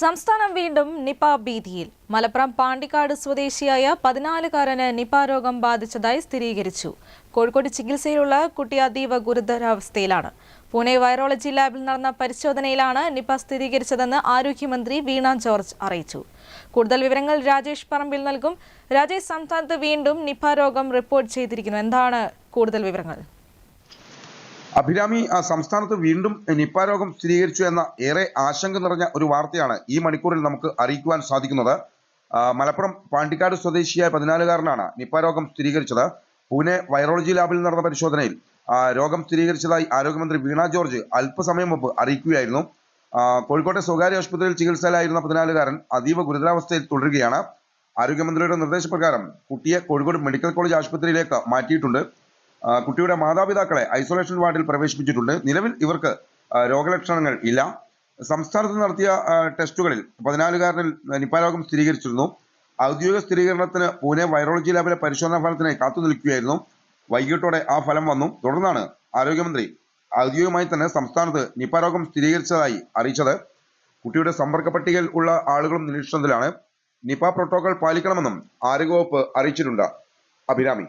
സംസ്ഥാനം വീണ്ടും നിപ ഭീതിയിൽ. മലപ്പുറം പാണ്ടിക്കാട് സ്വദേശിയായ പതിനാലുകാരന് നിപ രോഗം ബാധിച്ചതായി സ്ഥിരീകരിച്ചു. കോഴിക്കോട് ചികിത്സയിലുള്ള കുട്ടി അതീവ ഗുരുതരാവസ്ഥയിലാണ്. പൂനെ വൈറോളജി ലാബിൽ നടന്ന പരിശോധനയിലാണ് നിപ സ്ഥിരീകരിച്ചതെന്ന് ആരോഗ്യമന്ത്രി വീണ ജോർജ് അറിയിച്ചു. കൂടുതൽ വിവരങ്ങൾ രാജേഷ് പറമ്പിൽ നൽകും. രാജേഷ് സംസ്ഥാനത്ത് വീണ്ടും നിപ രോഗം റിപ്പോർട്ട് ചെയ്തിരിക്കുന്നു. എന്താണ് കൂടുതൽ വിവരങ്ങൾ? അഭിരാമി സംസ്ഥാനത്ത് വീണ്ടും നിപ്പ രോഗം സ്ഥിരീകരിച്ചു എന്ന ഏറെ ആശങ്ക നിറഞ്ഞ ഒരു വാർത്തയാണ് ഈ മണിക്കൂറിൽ നമുക്ക് അറിയിക്കുവാൻ സാധിക്കുന്നത്. മലപ്പുറം പാണ്ടിക്കാട് സ്വദേശിയായ പതിനാലുകാരനാണ് നിപ്പ രോഗം സ്ഥിരീകരിച്ചത്. പൂനെ വൈറോളജി ലാബിൽ നടന്ന പരിശോധനയിൽ രോഗം സ്ഥിരീകരിച്ചതായി ആരോഗ്യമന്ത്രി വീണ ജോർജ് അല്പസമയം മുമ്പ് അറിയിക്കുകയായിരുന്നു. കോഴിക്കോട്ടെ സ്വകാര്യ ആശുപത്രിയിൽ ചികിത്സയിലായിരുന്ന പതിനാലുകാരൻ അതീവ ഗുരുതരാവസ്ഥയിൽ തുടരുകയാണ്. ആരോഗ്യമന്ത്രിയുടെ നിർദ്ദേശപ്രകാരം കുട്ടിയെ കോഴിക്കോട് മെഡിക്കൽ കോളേജ് ആശുപത്രിയിലേക്ക് മാറ്റിയിട്ടുണ്ട്. കുട്ടിയുടെ മാതാപിതാക്കളെ ഐസൊലേഷൻ വാർഡിൽ പ്രവേശിപ്പിച്ചിട്ടുണ്ട്. നിലവിൽ ഇവർക്ക് രോഗലക്ഷണങ്ങൾ ഇല്ല. സംസ്ഥാനത്ത് നടത്തിയ ടെസ്റ്റുകളിൽ പതിനാലുകാരനിൽ നിപ രോഗം സ്ഥിരീകരിച്ചിരുന്നു. ഔദ്യോഗിക സ്ഥിരീകരണത്തിന് പൂനെ വൈറോളജി ലാബിലെ പരിശോധനാ ഫലത്തിനായി കാത്തു നിൽക്കുകയായിരുന്നു. വൈകിട്ടോടെ ആ ഫലം വന്നു. തുടർന്നാണ് ആരോഗ്യമന്ത്രി ഔദ്യോഗികമായി തന്നെ സംസ്ഥാനത്ത് നിപ രോഗം സ്ഥിരീകരിച്ചതായി അറിയിച്ചത്. കുട്ടിയുടെ സമ്പർക്ക പട്ടികയിൽ ഉള്ള ആളുകളും നിരീക്ഷണത്തിലാണ്. നിപ പ്രോട്ടോകോൾ പാലിക്കണമെന്നും ആരോഗ്യവകുപ്പ് അറിയിച്ചിട്ടുണ്ട്. അഭിരാമി.